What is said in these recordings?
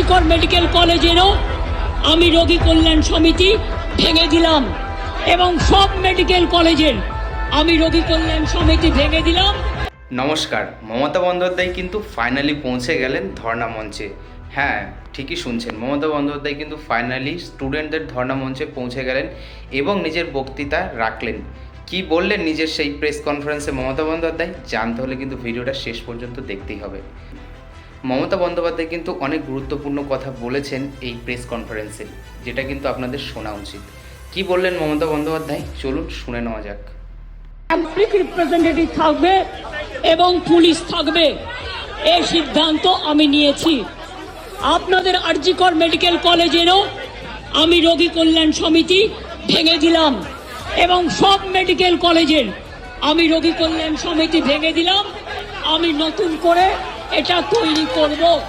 RG Kar medical কলেজেরও আমি রোগী কল্যাণ সমিতি ভেঙে দিলাম এবং সব মেডিকেল কলেজের আমি রোগী কল্যাণ সমিতি ভেঙে দিলাম। নমস্কার, মমতা বন্দ্যোপাধ্যায় কিন্তু ফাইনালি পৌঁছে গেলেন ধর্ণা মঞ্চে। হ্যাঁ ঠিকই শুনছেন, মমতা বন্দ্যোপাধ্যায় কিন্তু ফাইনালি স্টুডেন্টদের ধর্ণা মঞ্চে পৌঁছে গেলেন এবং নিজের বক্তৃতা রাখলেন। কি বললেন নিজের সেই প্রেস কনফারেন্সে মমতা বন্দ্যোপাধ্যায়? জানতে হলে কিন্তু ভিডিওটা শেষ পর্যন্ত দেখতেই হবে। মমতা বন্দ্যোপাধ্যায় কিন্তু অনেক গুরুত্বপূর্ণ কথা বলেছেন এই প্রেস কনফারেন্সে যেটা কিন্তু আপনাদের শোনা উচিত। কি বললেন মমতা বন্দ্যোপাধ্যায়? চলুন শুনে নেওয়া যাক। রিপ্রেজেন্টেটিভ থাকবে এবং পুলিশ থাকবে এই সিদ্ধান্ত আমি নিয়েছি। আপনাদের আরজিকর মেডিকেল কলেজেরও আমি রোগী কল্যাণ সমিতি ভেঙে দিলাম এবং সব মেডিকেল কলেজের আমি রোগী কল্যাণ সমিতি ভেঙে দিলাম। আমি নতুন করে এটা তৈরি করব।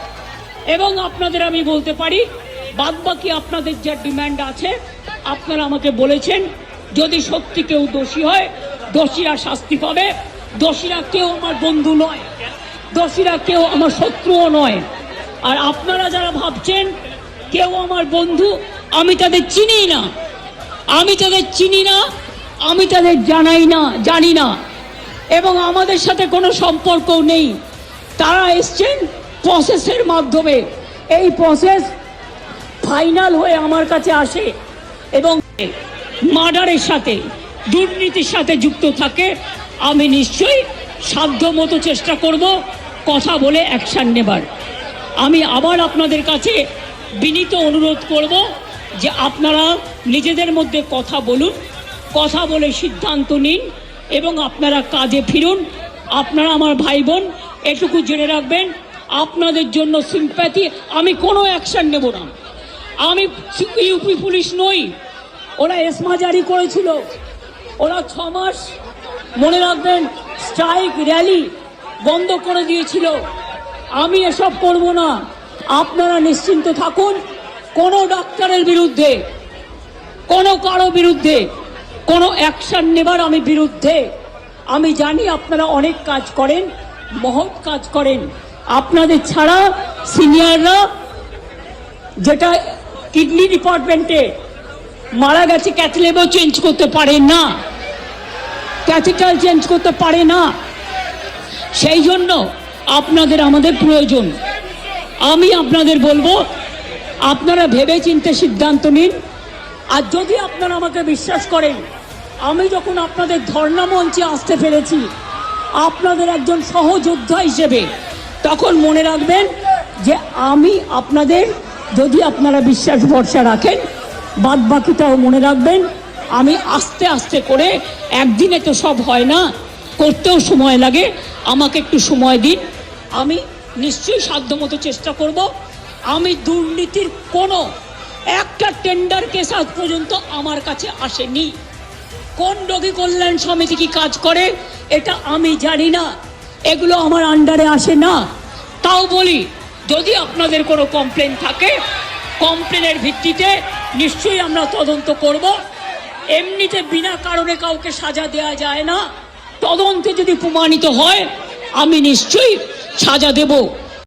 এবং আপনাদের আমি বলতে পারি, বাদবাকি আপনাদের যা ডিমান্ড আছে, আপনারা আমাকে বলেছেন, যদি সত্যি কেউ দোষী হয়, দোষীরা শাস্তি পাবে। দোষীরা কেউ আমার বন্ধু নয়, দোষীরা কেউ আমার শত্রুও নয়। আর আপনারা যারা ভাবছেন, কেউ আমার বন্ধু, আমি তাদের চিনি না। আমি তাদের চিনি না, আমি তাদের জানাই না, জানি না। এবং আমাদের সাথে কোনো সম্পর্কও নেই। তারা এসছেন প্রসেসের মাধ্যমে। এই প্রসেস ফাইনাল হয়ে আমার কাছে আসে এবং মার্ডারের সাথে, দুর্নীতির সাথে যুক্ত থাকে, আমি নিশ্চয়ই সাধ্য মতো চেষ্টা করব কথা বলে অ্যাকশান নেবার। আমি আবার আপনাদের কাছে বিনীত অনুরোধ করব যে আপনারা নিজেদের মধ্যে কথা বলুন, কথা বলে সিদ্ধান্ত নিন এবং আপনারা কাজে ফিরুন। আপনারা আমার ভাই বোন এটুকু জেনে রাখবেন, আপনাদের জন্য সিম্প্যাথি আমি কোনো অ্যাকশন নেব না। আমি ইউপি পুলিশ নই, ওরা এসমা জারি করেছিল। ওরা ছ মাস, মনে রাখবেন স্ট্রাইক র্যালি বন্ধ করে দিয়েছিল। আমি এসব করব না। আপনারা নিশ্চিন্ত থাকুন, কোনো ডাক্তারের বিরুদ্ধে, কোনো কারও বিরুদ্ধে, কোনো অ্যাকশান নেবার আমি বিরুদ্ধে। আমি জানি আপনারা অনেক কাজ করেন মহৎ কাজ করেন। আপনাদের ছাড়া সিনিয়ররা যেটা কিডনি ডিপার্টমেন্টে মারা গেছে ক্যাথলেবও চেঞ্জ করতে পারে না। ক্যাথিটাল চেঞ্জ করতে পারে না। সেই জন্য আপনাদের আমাদের প্রয়োজন। আমি আপনাদের বলব, আপনারা ভেবে চিন্তে সিদ্ধান্ত নিন। আর যদি আপনারা আমাকে বিশ্বাস করেন, আমি যখন আপনাদের ধর্ণা মঞ্চে আসতে পেরেছি আপনাদের একজন সহযোদ্ধা হিসেবে তখন মনে রাখবেন যে আমি আপনাদের, যদি আপনারা বিশ্বাস ভরসা রাখেন বাদ বাকিটাও মনে রাখবেন, আমি আস্তে আস্তে করে, একদিনে তো সব হয় না, করতেও সময় লাগে, আমাকে একটু সময় দিন, আমি নিশ্চয়ই সাধ্যমতো চেষ্টা করব, আমি দুর্নীতির কোনো একটা টেন্ডার কেস আজ পর্যন্ত আমার কাছে আসেনি। কোন রোগী কল্যাণ সমিতি কি কাজ করে, এটা আমি জানি না। এগুলো আমার আন্ডারে আসে না। তাও বলি, যদি আপনাদের কোনো কমপ্লেন থাকে কমপ্লেনের ভিত্তিতে নিশ্চয়ই আমরা তদন্ত করব। এমনিতে বিনা কারণে কাউকে সাজা দেওয়া যায় না। তদন্তে যদি প্রমাণিত হয়, আমি নিশ্চয়ই সাজা দেব।